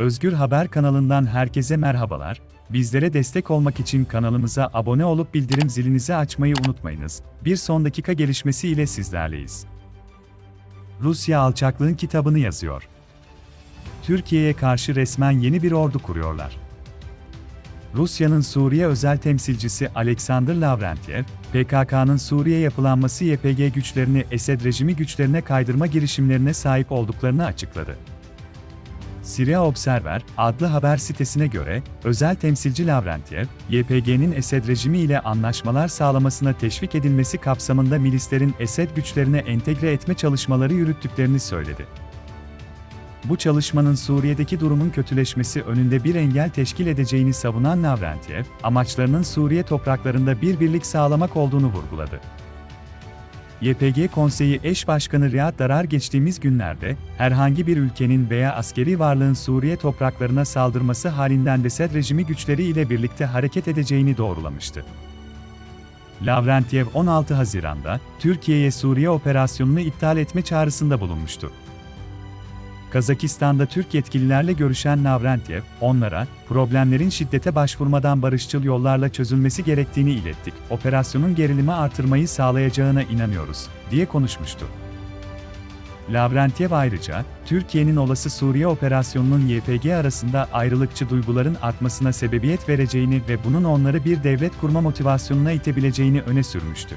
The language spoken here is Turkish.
Özgür Haber kanalından herkese merhabalar. Bizlere destek olmak için kanalımıza abone olup bildirim zilinizi açmayı unutmayınız. Bir son dakika gelişmesi ile sizlerleyiz. Rusya alçaklığın kitabını yazıyor. Türkiye'ye karşı resmen yeni bir ordu kuruyorlar. Rusya'nın Suriye özel temsilcisi Alexander Lavrentiev, PKK'nın Suriye yapılanması YPG güçlerini Esed rejimi güçlerine kaydırma girişimlerine sahip olduklarını açıkladı. Syria Observer adlı haber sitesine göre, özel temsilci Lavrentiev, YPG'nin Esed rejimi ile anlaşmalar sağlamasına teşvik edilmesi kapsamında milislerin Esed güçlerine entegre etme çalışmaları yürüttüklerini söyledi. Bu çalışmanın Suriye'deki durumun kötüleşmesi önünde bir engel teşkil edeceğini savunan Lavrentiev, amaçlarının Suriye topraklarında bir birlik sağlamak olduğunu vurguladı. YPG Konseyi Eş Başkanı Riyad Darar geçtiğimiz günlerde, herhangi bir ülkenin veya askeri varlığın Suriye topraklarına saldırması halinden Esed rejimi güçleri ile birlikte hareket edeceğini doğrulamıştı. Lavrentiev 16 Haziran'da, Türkiye'ye Suriye operasyonunu iptal etme çağrısında bulunmuştu. Kazakistan'da Türk yetkililerle görüşen Lavrentiev, onlara, problemlerin şiddete başvurmadan barışçıl yollarla çözülmesi gerektiğini ilettik, operasyonun gerilimi artırmayı sağlayacağına inanıyoruz, diye konuşmuştu. Lavrentiev ayrıca, Türkiye'nin olası Suriye operasyonunun YPG arasında ayrılıkçı duyguların artmasına sebebiyet vereceğini ve bunun onları bir devlet kurma motivasyonuna itebileceğini öne sürmüştü.